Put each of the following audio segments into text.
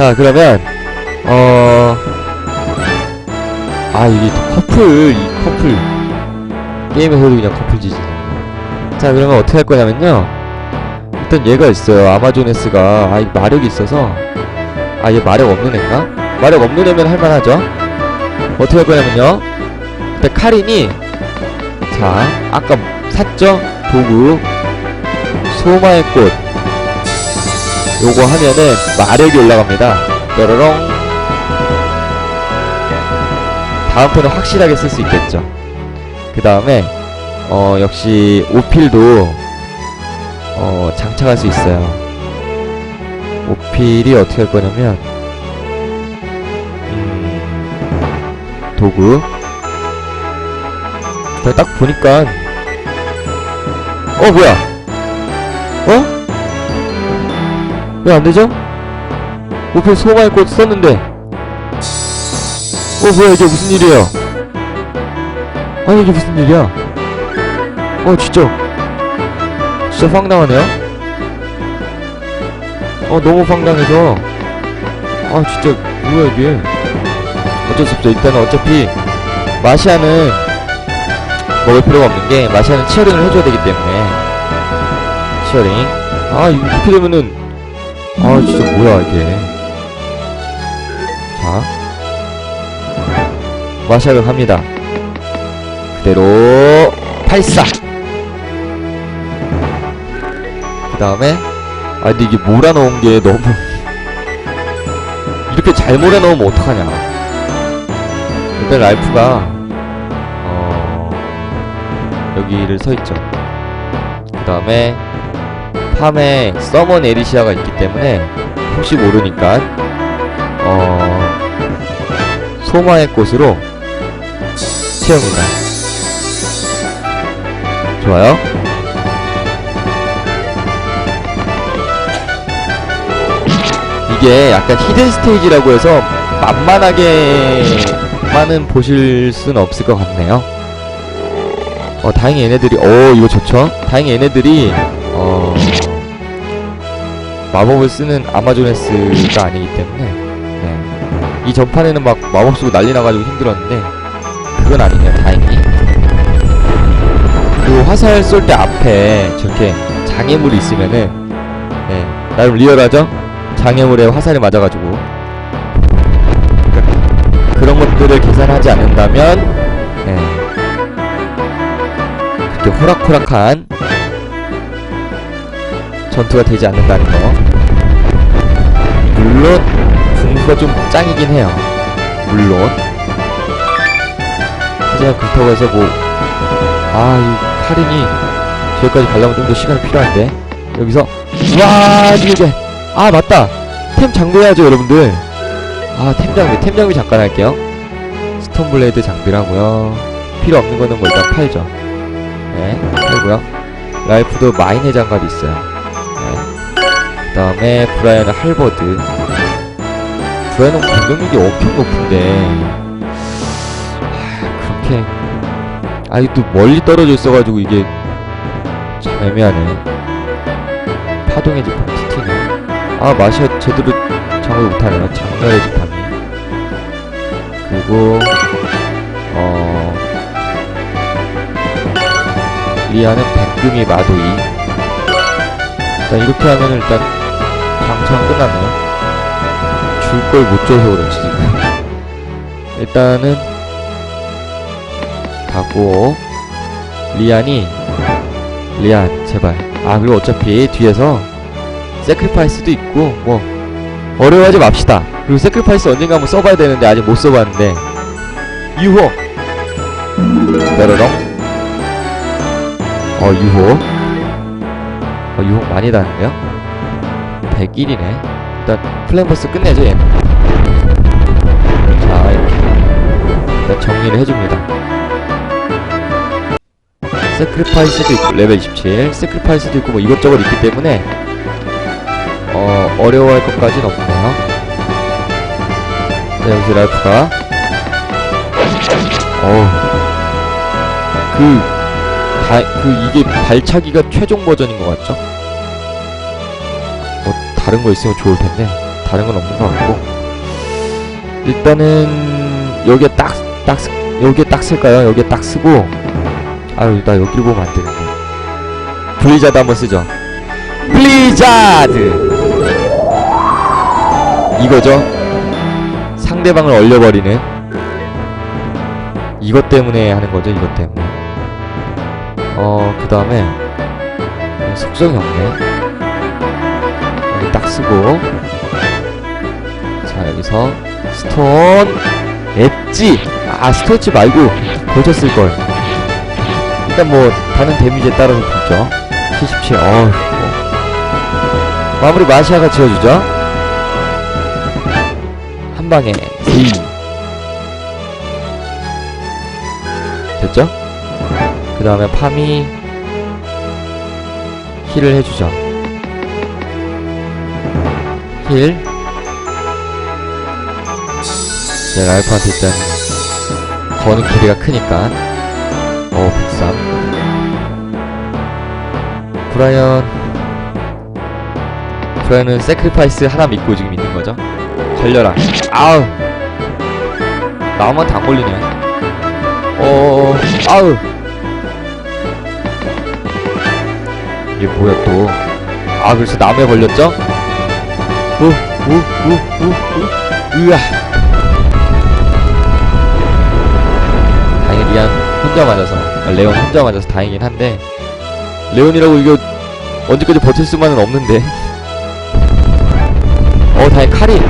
자 그러면 어... 아 이게 또 커플 이 커플. 게임에서도 그냥 커플지지. 자 그러면 어떻게 할 거냐면요. 일단 얘가 있어요. 아마존에스가. 아이 마력이 있어서. 아 얘 마력 없는 애인가? 마력 없는 애면 할만하죠? 어떻게 할 거냐면요. 일단 카린이 자 아까 샀죠? 도구. 소마의 꽃 요거 하면은 마력이 올라갑니다. 뾰로롱. 다음 턴은 확실하게 쓸 수 있겠죠. 그 다음에 어 역시 오필도 어 장착할 수 있어요. 오필이 어떻게 할 거냐면 음, 도구. 딱 보니까 어 뭐야 왜 안되죠? 오필 소마의 꽃 썼는데. 어 뭐야 이게 무슨 일이에요? 아니 이게 무슨 일이야? 어 진짜. 진짜 황당하네요? 어 너무 황당해서. 아 진짜 뭐야 이게? 어쩔 수 없죠. 일단은 어차피 마시아는 먹을 필요가 없는 게 마시아는 치어링을 해줘야 되기 때문에. 치어링. 아 이렇게 되면은 아 진짜 뭐야 이게 자 마샬을 합니다. 그대로 발사. 그 다음에 아 근데 이게 몰아넣은 게 너무 이렇게 잘 몰아넣으면 어떡하냐. 일단 랄프가 어 여기를 서 있죠. 그 다음에 팜에 서먼 에리시아가 있기 때문에 혹시 모르니까 어 소마의 꽃으로 채웁니다. 좋아요. 이게 약간 히든 스테이지라고 해서 만만하게만은 보실 수는 없을 것 같네요. 어, 다행히 얘네들이, 오, 이거 좋죠? 다행히 얘네들이, 어, 마법을 쓰는 아마존에스가 아니기 때문에, 네. 이 전판에는 막 마법 쓰고 난리 나가지고 힘들었는데, 그건 아니네요, 다행히. 그 화살 쏠 때 앞에 저렇게 장애물이 있으면은, 네, 나름 리얼하죠? 장애물에 화살이 맞아가지고. 그런 것들을 계산하지 않는다면, 네. 그렇게 호락호락한 전투가 되지 않는다는 거. 물론, 궁수가 좀 짱이긴 해요. 물론. 하지만 그렇다고 해서 뭐, 아, 이 카린이 저기까지 가려면 좀 더 시간이 필요한데. 여기서, 와, 이게, 아, 맞다! 템 장비해야죠, 여러분들. 아, 템 장비, 템 장비 잠깐 할게요. 스톤블레이드 장비라고요 필요 없는 거는 뭐 일단 팔죠. 네, 팔고요. 라이프도 마인의 장갑이 있어요. 네. 그 다음에 브라이언의 할버드. 브라이언은 공격력이 엄청 높은데, 아, 그렇게, 또 멀리 떨어져 있어가지고 이게 참 애매하네. 파동의 지팡 TT는. 아, 맛이 제대로 장을 못하네요. 장렬의 지팡이. 그리고, 어, 리아는 백금이 마도이. 일단 이렇게 하면 일단 장창 끝났네요. 줄 걸 못 줘서 그렇지 지금. 일단은 가고 리안이 리안 제발. 아 그리고 어차피 뒤에서 세크리파이스도 있고 뭐 어려워하지 맙시다. 그리고 세크리파이스 언젠가 한번 써봐야 되는데 아직 못 써봤는데 유호 뾰로롱 어 유호 어 유호 많이 다는데요 101이네 일단 플랜버스 끝내죠 얘는. 자 이렇게. 일단 정리를 해줍니다. 세크리파이스도 있고 레벨 27 세크리파이스도 있고 뭐 이것저것 있기 때문에 어 어려워할 것까진 없네요. 자 여기서 라이프가. 어우. 그, 다, 그, 이게 발차기가 최종 버전인 것 같죠? 뭐, 다른 거 있으면 좋을 텐데, 다른 건 없는 것 같고. 일단은 여기에 딱, 딱, 쓰- 여기에 딱 쓸까요? 여기에 딱 쓰고. 아유 나 여기를 보면 안 되는데. 블리자드 한번 쓰죠. 블리자드! 이거죠? 상대방을 얼려버리는 이것 때문에 하는 거죠 이것 때문에. 어그 다음에 속성이 없네 딱 쓰고. 자 여기서 스톤 엣지. 아 스톤 엣지 말고 벌써 쓸걸. 일단 뭐 다른 데미지에 따라서 붙죠. 77 어우 뭐. 마무리 마시아가 지어주죠. 한 방에. Z 됐죠? 그 다음에 파미. 힐을 해주죠 힐 제가 알파한테 일단 거는 길이가 크니까. 어 103 브라이언. 브라이언은 세크리파이스 하나 믿고 지금 있는 거죠? 걸려라. 아우. 나만 다 걸리네. 어 아우. 이게 뭐야 또 아 그래서 남에 걸렸죠 우 우 우 우 우 으아 다행히 리안 혼자 맞아서 아, 레온 혼자 맞아서 다행이긴 한데 레온이라고 이거 언제까지 버틸 수만은 없는데. 어 다행 카린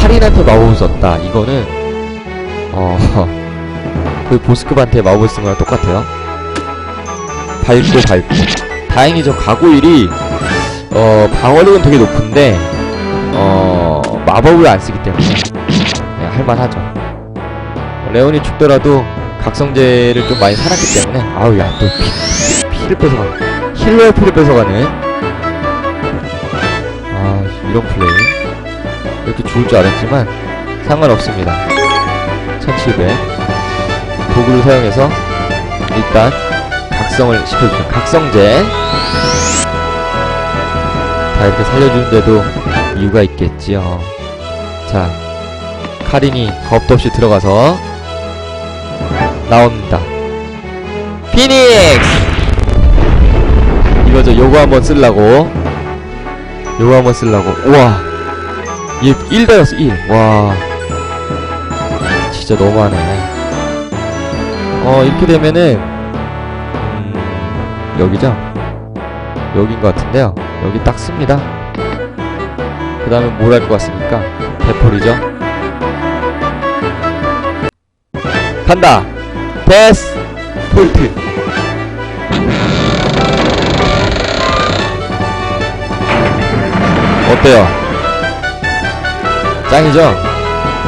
카린한테 마법을 썼다. 이거는 어 그 보스급한테 마법을 쓴 거랑 똑같아요. 밟고 밟고 다행히 저 가고일이 어 방어력은 되게 높은데 어 마법을 안 쓰기 때문에. 그냥 할만하죠. 레온이 죽더라도 각성제를 좀 많이 살았기 때문에. 아우 야또 피를 뺏어가는 힐러의 피를 뺏어가는 아 이런 플레이. 이렇게 죽을 줄 알았지만 상관없습니다. 1700 도구를 사용해서 일단 각성을 시켜주죠. 각성제. 다 이렇게 살려주는데도 이유가 있겠지요. 자 카린이 겁도 없이 들어가서 나옵니다. 피닉스! 이거죠. 요거 한번 쓸라고. 요거 한번 쓸라고. 우와! 얘 1다였어 1 와. 진짜 너무하네. 어 이렇게 되면은 음, 여기죠? 여긴 것 같은데요. 여기 딱 씁니다 그 다음에 뭘 할 것 같습니까? 대폴이죠 간다. 데스. 폴트 어때요? 짱이죠?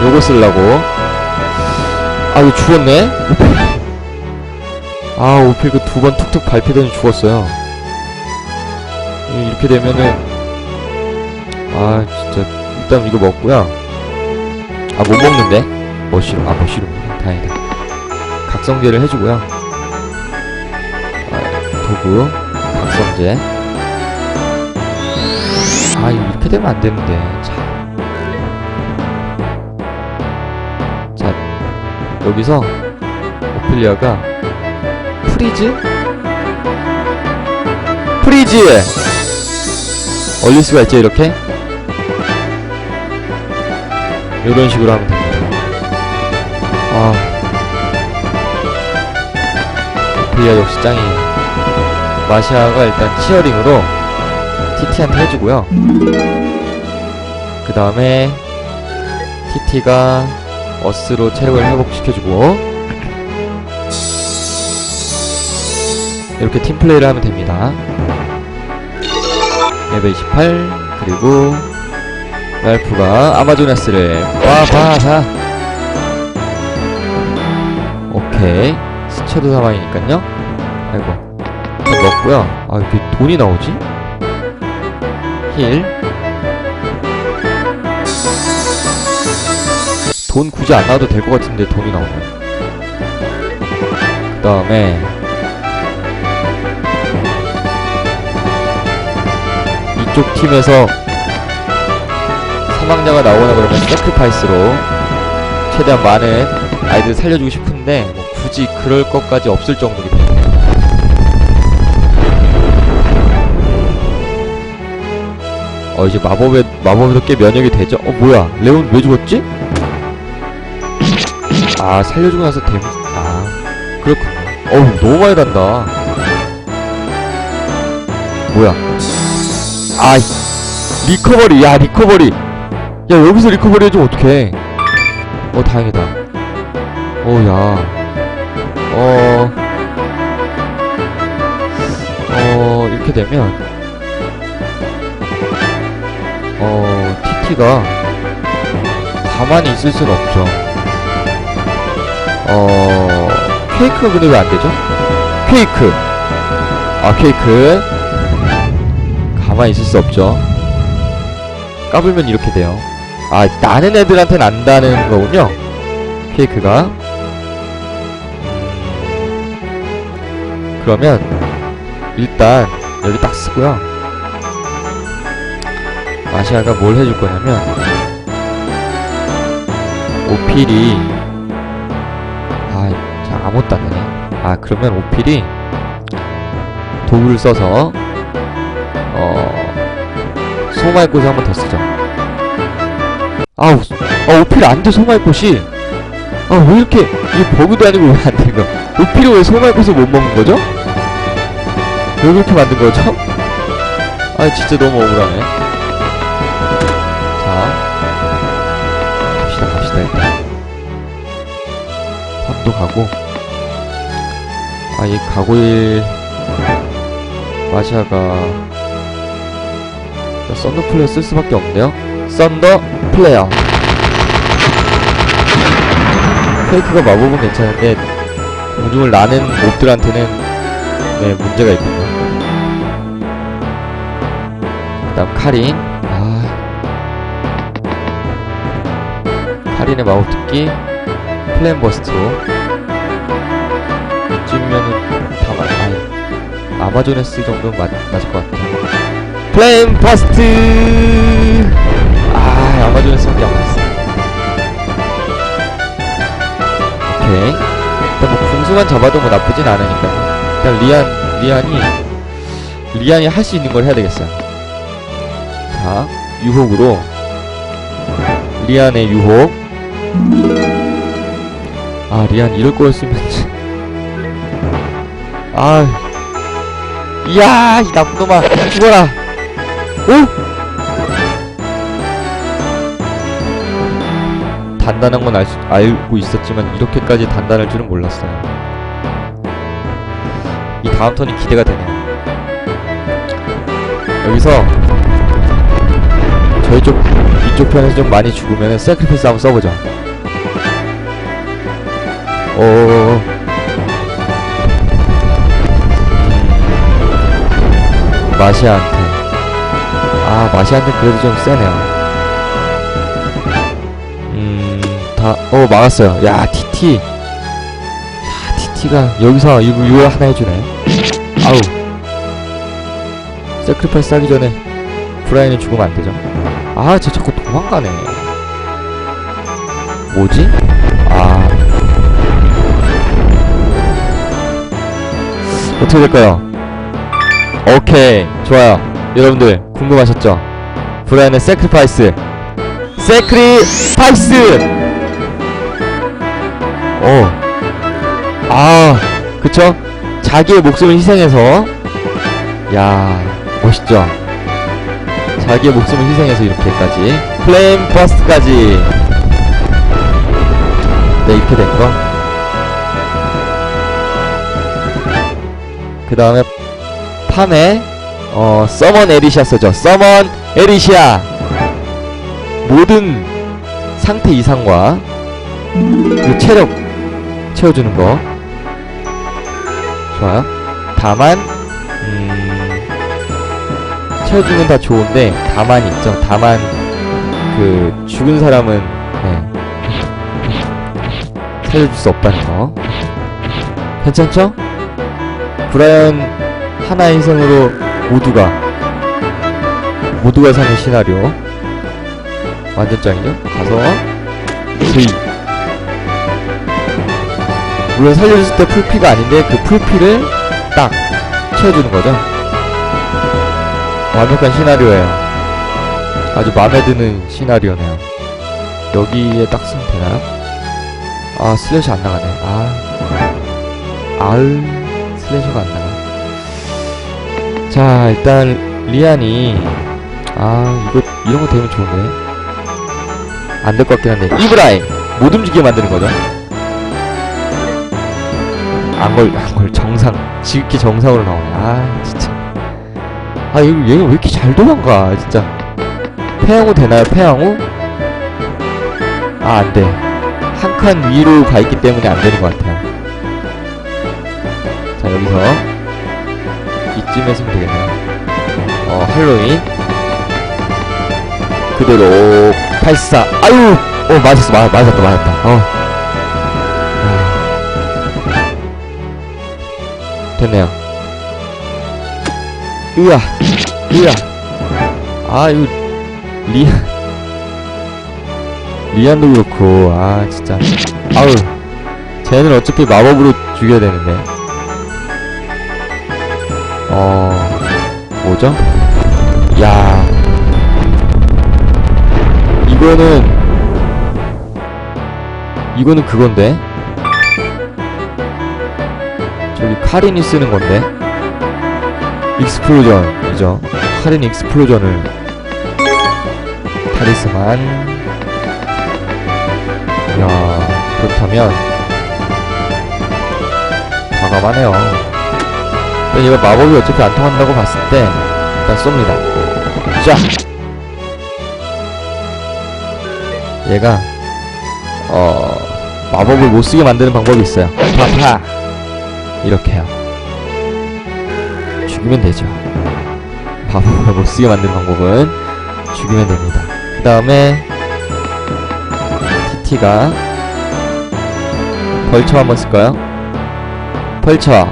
요거 쓰려고. 아 이거 죽었네? 아 오필 그 두 번 툭툭 밟히더니 죽었어요. 이- 이렇게 되면은 아 진짜. 일단 이거 먹고요. 아 못 먹는데? 머시룸 아 머시룸 다행이다. 각성제를 해주고요. 아, 도구 각성제. 아 이렇게 되면 안 되는데. 참. 자 여기서 오피리아가 프리즈? 프리즈! 얼릴 수가 있죠 이렇게 이런 식으로 하면 됩니다 아 오피리아 역시 짱이에요 마시아가 일단 치어링으로 TT한테 해주고요. 그 다음에 TT가 어스로 체력을 회복시켜주고 이렇게 팀플레이를 하면 됩니다. 레벨 28 그리고 랄프가 아마조나스를 와봐사 오케이 스쳐도 사망이니깐요 아이고 먹고요 아 이렇게 돈이 나오지? 힐. 돈 굳이 안 나와도 될 것 같은데 돈이 나오네. 그 다음에 이쪽 팀에서 사망자가 나오거나 그러면 세크리파이스로 최대한 많은 아이들 살려주고 싶은데 뭐 굳이 그럴 것까지 없을 정도기 때문에. 어 이제 마법에 마법에도 꽤 면역이 되죠? 어 뭐야? 레온 왜 죽었지? 아 살려주고 나서 데미 아 그렇군 어우 너무 많이 단다. 뭐야? 아 리커버리 야 리커버리 야 여기서 리커버리 해주면 어떡해? 어 다행이다. 어야. 어... 어... 이렇게 되면. 어... TT가 가만히 있을 수는 없죠. 어... 케이크가 근데 왜 안되죠? 케이크. 아 케이크. 가만히 있을 수 없죠. 까불면 이렇게 돼요 아 나는 애들한테는 안다는 거군요. 케이크가. 음, 그러면 일단 여기 딱 쓰고요. 마시아가 뭘 해줄 거냐면 오필이 아 자, 아무것도 안 되네. 아 그러면 오필이 도구를 써서 어 소말 꽃을 한번 더 쓰죠 아우 아 오필 안돼 소말 꽃이? 아 왜 이렇게 이게 버그도 아니고 왜 안 되는 거야? 오필이 왜 소말 꽃을 못 먹는 거죠? 왜 그렇게 만든 거죠? 아 진짜 너무 억울하네. 자 갑시다 갑시다 일단. 팝도 가고. 아이 가고일 마샤가 썬더 플레이어 쓸 수밖에 없는데요 썬더 플레이어. 페이크가 마법은 괜찮은데 공중을 나는 몹들한테는 네 문제가 있군요. 그 다음 카린. 아. 카린의 마법 듣기 플랜 버스트로. 이쯤이면은 다 맞, 아이 아마존에 쓸 정도는 맞, 맞을 것 같아 플레임 버스트 쓸게 안 맞았어 오케이. 일단 뭐 궁수만 잡아도 뭐 나쁘진 않으니까. 일단 리안 리안이 리안이 할 수 있는 걸 해야 되겠어요. 자 유혹으로. 리안의 유혹. 아 리안 이럴 거였으면 아 이야 이 나쁜 놈아. 죽어라. 오 단단한 건알 수, 알고 있었지만 이렇게까지 단단할 줄은 몰랐어요. 이 다음 턴이 기대가 되네요. 여기서 저희 쪽 이쪽 편에서 좀 많이 죽으면은 세크리피스 한번 써보죠. 오. 마시아한테. 아 마시아한테 그래도 좀 세네요 다 어 막았어요. 야 TT 야 TT가 여기서 이거 이거 하나 해주네. 아우. 세크리파이스 하기 전에 브라이언이 죽으면 안 되죠. 아 쟤 자꾸 도망가네. 뭐지? 아. 어떻게 될까요? 오케이. 좋아요. 여러분들 궁금하셨죠? 브라이언의 세크리파이스. 세크리파이스 어 아 그쵸? 자기의 목숨을 희생해서. 야 멋있죠? 자기의 목숨을 희생해서 이렇게까지. 플레임 버스트까지. 네 이렇게 된 거. 그 다음에 팜에 어 서먼 에리시아 쓰죠. 서먼 에리시아. 모든 상태 이상과 그 체력 채워주는 거. 좋아요. 다만 음 채워주는 다 좋은데 다만 있죠. 다만 그 죽은 사람은 네. 살려줄 수 없다는 거. 괜찮죠? 브라이언 하나의 희생으로 모두가 모두가 사는 시나리오. 완전 짱이죠? 가서 V 물론 살려줬을 때 풀피가 아닌데 그 풀피를 딱 채워주는 거죠. 완벽한 시나리오예요. 아주 마음에 드는 시나리오네요. 여기에 딱 쓰면 되나요? 아 슬래시 안 나가네. 아 아을 슬래셔가 안 나가. 자 일단 리안이 아 이거 이런 거 되면 좋은데. 안 될 것 같긴 한데. 이브라임! 못 움직이게 만드는 거죠 안걸 안걸 정상 지극히 정상으로 나오네. 아 진짜. 아 이거 얘가 왜 이렇게 잘 도망가 진짜. 폐양호 되나요 폐양호? 아 안돼. 한 칸 위로 가 있기 때문에 안 되는 것 같아요 자 여기서. 이쯤 했으면 되겠네요 어 할로윈. 그대로. 발사. 아유! 어 맞았어 맞, 맞았다 맞았다. 어 됐네요. 으아 으아. 아 이거 리안 리안도 그렇고 아 진짜. 아우 쟤는 어차피 마법으로 죽여야 되는데. 어 뭐죠? 야. 이거는 이거는 그건데 카린이 쓰는 건데. 익스플로전이죠? 카린 익스플로전을 타리스만 야 그렇다면 과감하네요. 얘가 마법이 어차피 안 통한다고 봤을 때 일단 쏩니다. 자 얘가 어 마법을 못쓰게 만드는 방법이 있어요. 파파 이렇게요. 죽이면 되죠. 마법을 못쓰게 만드는 방법은 죽이면 됩니다. 그 다음에 TT가 벌처 한번 쓸까요? 벌처.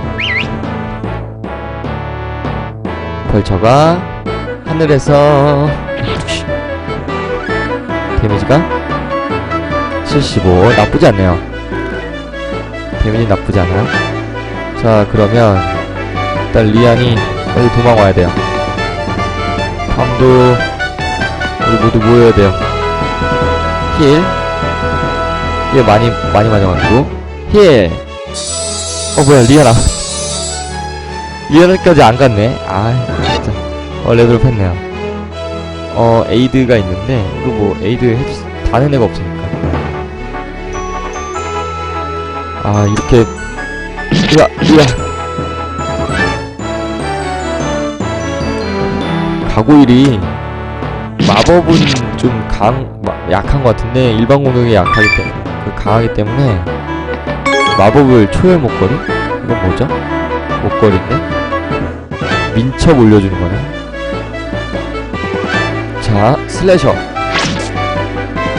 벌처가 하늘에서 데미지가 75 나쁘지 않네요. 데미지 나쁘지 않아요 자 그러면 일단 리안이 여기 도망와야 돼요. 밤도 우리 모두 모여야 돼요. 힐. 이게 많이 많이 맞아가지고. 힐. 어 뭐야 리안아 리안까지 안 갔네. 아 진짜. 어 레드로 했네요. 어 에이드가 있는데 이거 뭐 에이드 해주 다는 애가 없으니까. 아 이렇게 으아 으아 가고일이 마법은 좀 강, 마- 약한 것 같은데 일반 공격이 약하기 때문에 그 강하기 때문에 마법을 초열 목걸이? 이건 뭐죠? 목걸이인데 민첩 올려주는 거네. 자 슬래셔.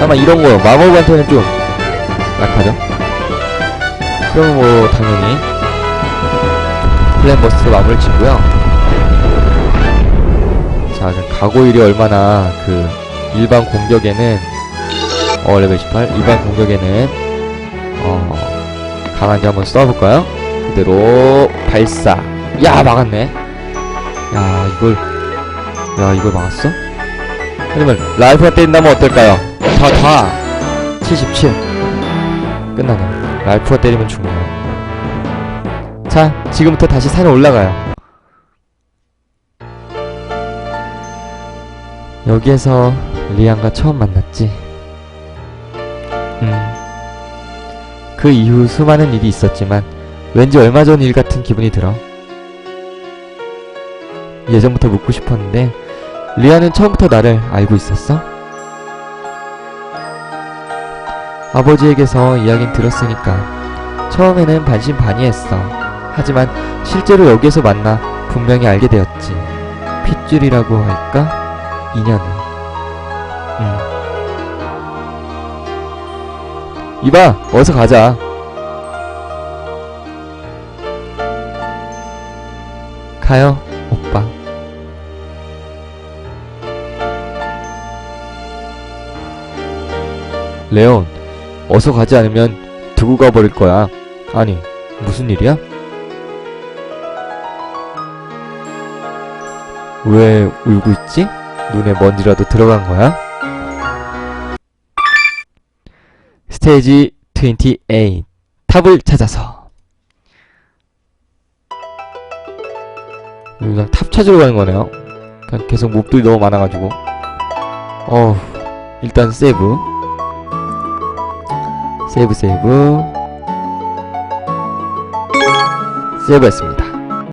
아마 이런 거 마법한테는 좀 약하죠. 그러면 뭐 당연히 플랜버스트 마무리 치고요. 자, 그럼 가고일이 얼마나 그 일반 공격에는 어 레벨 18 일반 공격에는 어 강한지 한번 써볼까요? 그대로 발사. 야 막았네. 야 이걸 야 이걸 막았어? 그러면 라이프가 때린다면 어떨까요? 다 다 77 끝나네요. 라이프가 때리면 죽네요. 자 지금부터 다시 산에 올라가요. 여기에서 리안과 처음 만났지. 음. 그 이후 수많은 일이 있었지만 왠지 얼마 전 일 같은 기분이 들어. 예전부터 묻고 싶었는데 리안은 처음부터 나를 알고 있었어? 아버지에게서 이야긴 들었으니까 처음에는 반신반의했어. 하지만 실제로 여기에서 만나 분명히 알게 되었지. 핏줄이라고 할까? 인연을. 음. 이봐, 어서 가자. 가요, 오빠. 레온, 어서 가지 않으면 두고 가버릴 거야. 아니, 무슨 일이야? 왜 울고 있지? 눈에 먼지라도 들어간 거야? 스테이지 28 탑을 찾아서. 그냥 탑 찾으러 가는 거네요. 그냥 계속 몹들이 너무 많아가지고. 어 일단 세이브. 세이브 세이브. 세이브 했습니다